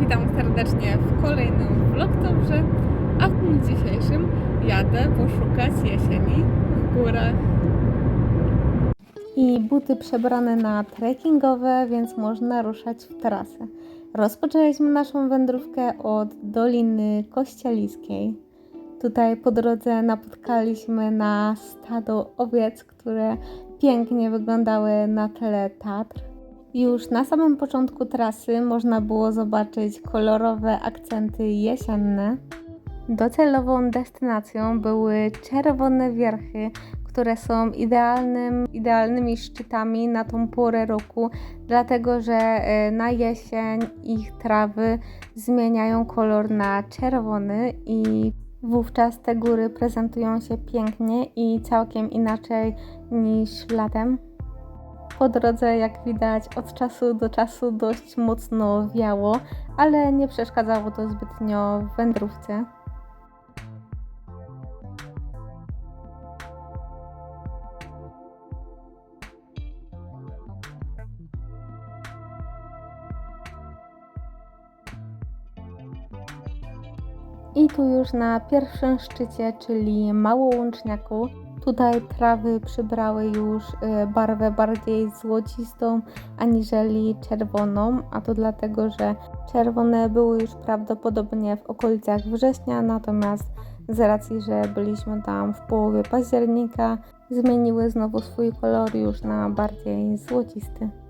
Witam serdecznie w kolejnym vlogtobrze, a w dniu dzisiejszym jadę poszukać jesieni w górach. I buty przebrane na trekkingowe, więc można ruszać w trasę. Rozpoczęliśmy naszą wędrówkę od Doliny Kościeliskiej. Tutaj po drodze napotkaliśmy na stado owiec, które pięknie wyglądały na tle Tatr. Już na samym początku trasy można było zobaczyć kolorowe akcenty jesienne. Docelową destynacją były czerwone wierchy, które są idealnym, idealnymi szczytami na tą porę roku, dlatego że e, na jesień ich trawy zmieniają kolor na czerwony i wówczas te góry prezentują się pięknie i całkiem inaczej niż latem. Po drodze, jak widać, od czasu do czasu dość mocno wiało, ale nie przeszkadzało to zbytnio w wędrówce. I tu już na pierwszym szczycie, czyli Małołączniaku, tutaj trawy przybrały już y, barwę bardziej złocistą aniżeli czerwoną, a to dlatego, że czerwone były już prawdopodobnie w okolicach września, natomiast z racji, że byliśmy tam w połowie października, zmieniły znowu swój kolor już na bardziej złocisty.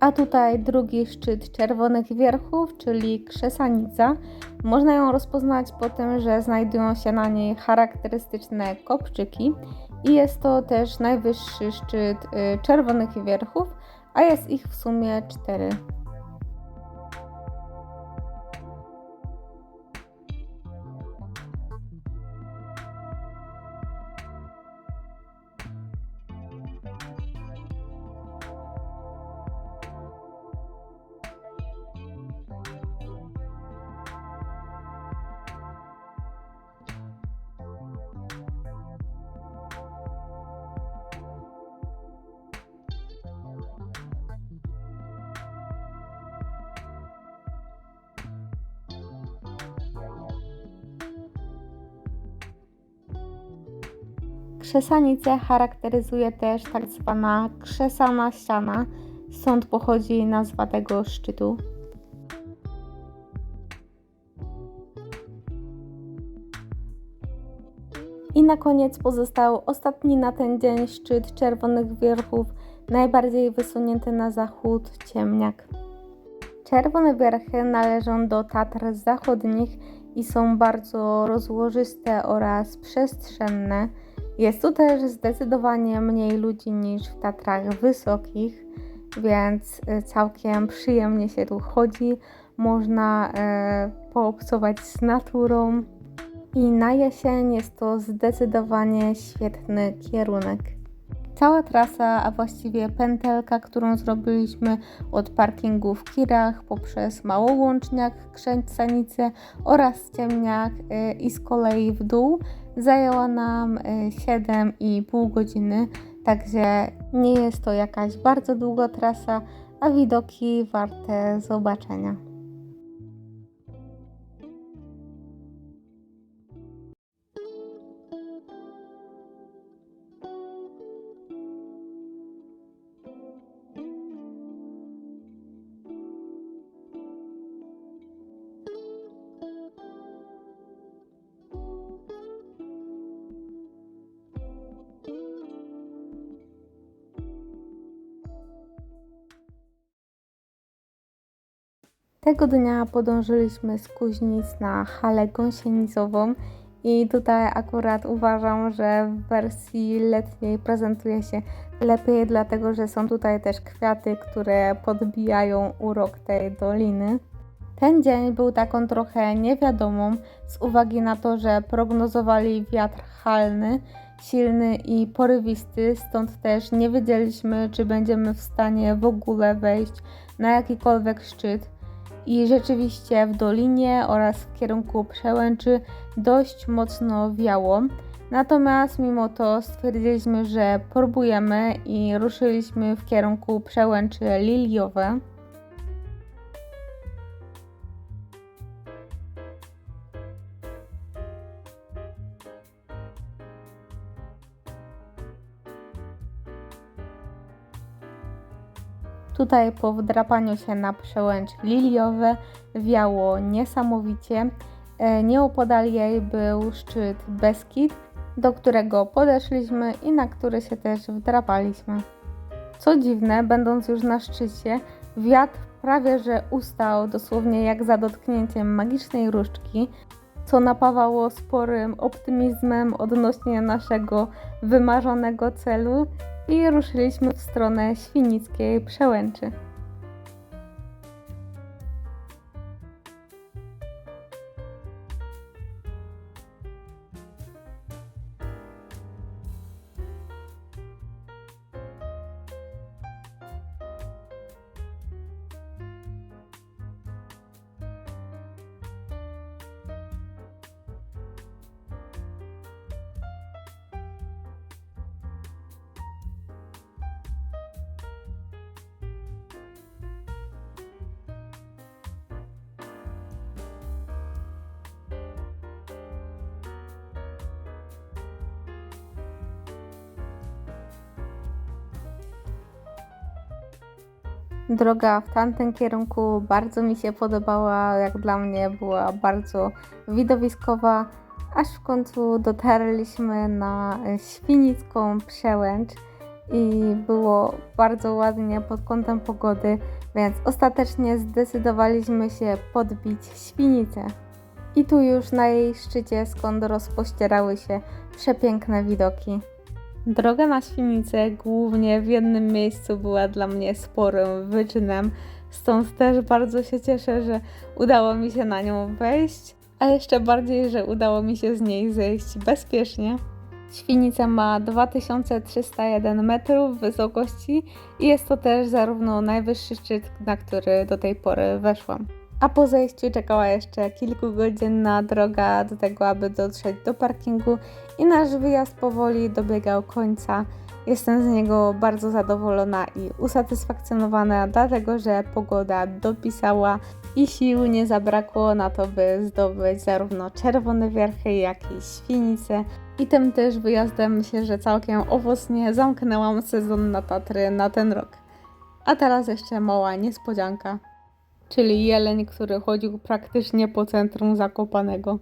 A tutaj drugi szczyt Czerwonych Wierchów, czyli Krzesanica. Można ją rozpoznać po tym, że znajdują się na niej charakterystyczne kopczyki i jest to też najwyższy szczyt y, Czerwonych Wierchów, a jest ich w sumie cztery. Krzesanicę charakteryzuje też tak zwana krzesana ściana, stąd pochodzi nazwa tego szczytu. I na koniec pozostał ostatni na ten dzień szczyt Czerwonych Wierchów, najbardziej wysunięty na zachód ciemniak. Czerwone wierchy należą do Tatr zachodnich i są bardzo rozłożyste oraz przestrzenne. Jest tu też zdecydowanie mniej ludzi niż w Tatrach Wysokich, więc y, całkiem przyjemnie się tu chodzi. Można e, poobcować z naturą i na jesień jest to zdecydowanie świetny kierunek. Cała trasa, a właściwie pętelka, którą zrobiliśmy od parkingu w Kirach poprzez Małołączniak, Krzęcanicę oraz Ciemniak y, i z kolei w dół zajęła nam y, 7,5 godziny, także nie jest to jakaś bardzo długa trasa, a widoki warte zobaczenia. Tego dnia podążyliśmy z Kuźnic na halę gąsienicową i tutaj akurat uważam, że w wersji letniej prezentuje się lepiej, dlatego że są tutaj też kwiaty, które podbijają urok tej doliny. Ten dzień był taką trochę niewiadomą z uwagi na to, że prognozowali wiatr halny, silny i porywisty, stąd też nie wiedzieliśmy, czy będziemy w stanie w ogóle wejść na jakikolwiek szczyt. I rzeczywiście w dolinie oraz w kierunku przełęczy dość mocno wiało. Natomiast mimo to stwierdziliśmy, że próbujemy i ruszyliśmy w kierunku przełęczy liliowe. Tutaj po wdrapaniu się na przełęcz liliowe wiało niesamowicie. E, Nieopodal jej był szczyt Beskid, do którego podeszliśmy i na który się też wdrapaliśmy. Co dziwne, będąc już na szczycie, wiatr prawie że ustał dosłownie jak za dotknięciem magicznej różdżki, co napawało sporym optymizmem odnośnie naszego wymarzonego celu i ruszyliśmy w stronę świnickiej przełęczy. Droga w tamtym kierunku bardzo mi się podobała, jak dla mnie była bardzo widowiskowa, aż w końcu dotarliśmy na świnicką przełęcz i było bardzo ładnie pod kątem pogody, więc ostatecznie zdecydowaliśmy się podbić świnicę. I tu już na jej szczycie, skąd rozpościerały się przepiękne widoki. Droga na Świnicę głównie w jednym miejscu była dla mnie sporym wyczynem, stąd też bardzo się cieszę, że udało mi się na nią wejść, a jeszcze bardziej, że udało mi się z niej zejść bezpiecznie. Świnica ma 2301 metrów wysokości i jest to też zarówno najwyższy szczyt, na który do tej pory weszłam. A po zejściu czekała jeszcze kilkugodzinna droga do tego, aby dotrzeć do parkingu i nasz wyjazd powoli dobiegał końca. Jestem z niego bardzo zadowolona i usatysfakcjonowana, dlatego że pogoda dopisała i sił nie zabrakło na to, by zdobyć zarówno czerwone wierchy, jak i świnice. I tym też wyjazdem myślę, że całkiem owocnie zamknęłam sezon na Tatry na ten rok. A teraz jeszcze mała niespodzianka czyli jeleń, który chodził praktycznie po centrum Zakopanego.